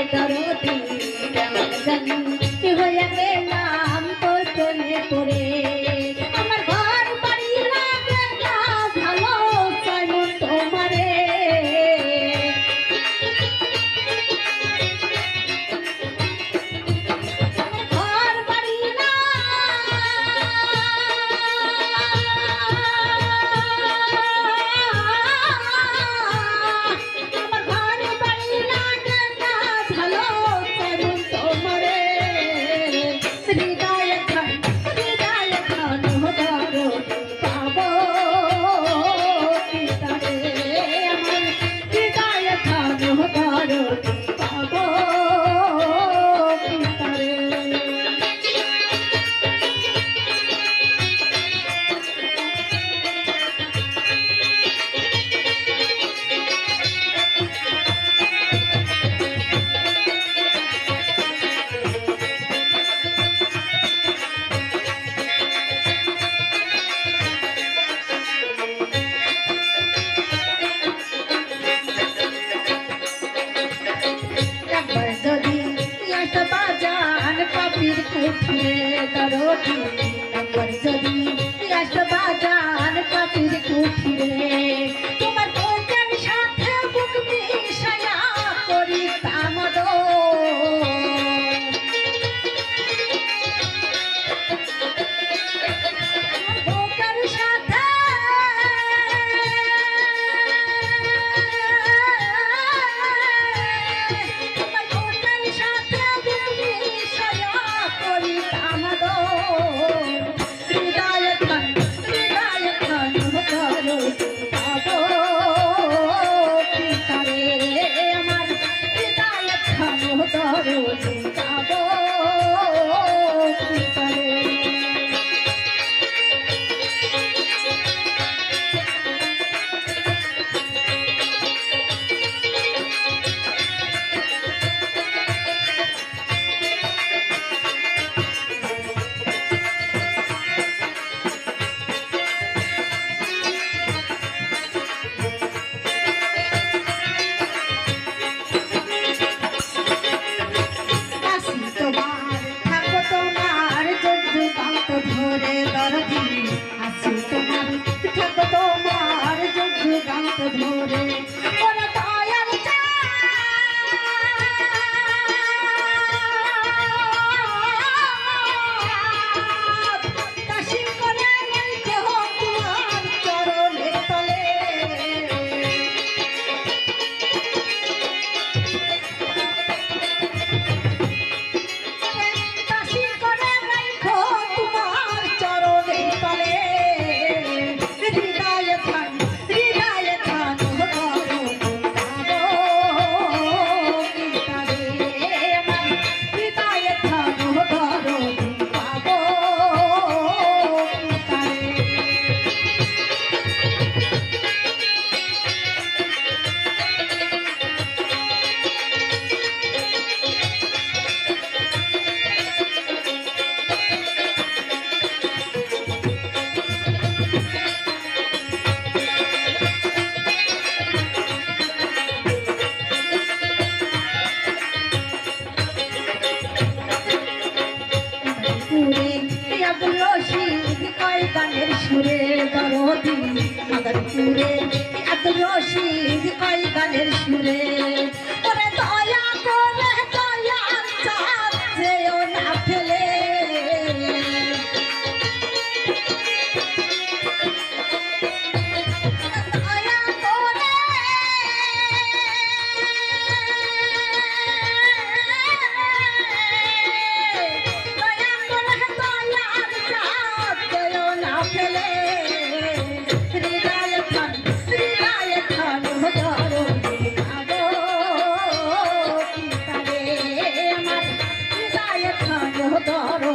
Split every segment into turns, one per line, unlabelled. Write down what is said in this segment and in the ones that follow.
i got Thank you. ধরে দরদি আসি তোমার থাকো তোমার যোগ্য গান ধরে। আদর পুরে আদর রশিদ কয় গানের সুরে। হতারো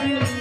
Thank you.